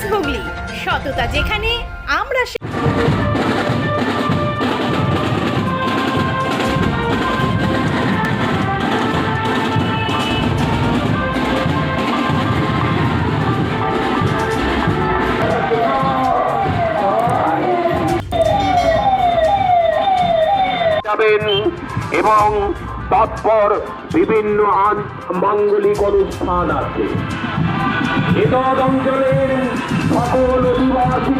News Hooghly সততা যেখানে আমরা এবং তৎপর বিভিন্ন মাঙ্গলিক অনুষ্ঠান আছে। এতদ অঞ্চলের সকল অধিবাসী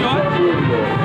York.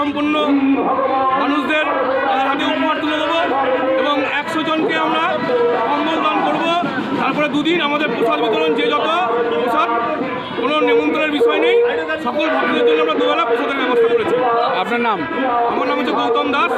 সম্পন্ন মানুষদের হাতে উপহার তুলে দেবো এবং একশো জনকে আমরা কম্বল দান করব। তারপরে দুদিন আমাদের প্রসাদ বিতরণ যে যত প্রসাদ কোনো নিমন্ত্রণের বিষয় নেই। সকল ভক্তদের জন্য আমরা দুবেলা প্রসাদের ব্যবস্থা করেছি। আপনার নাম? আমার নাম হচ্ছে গৌতম দাস।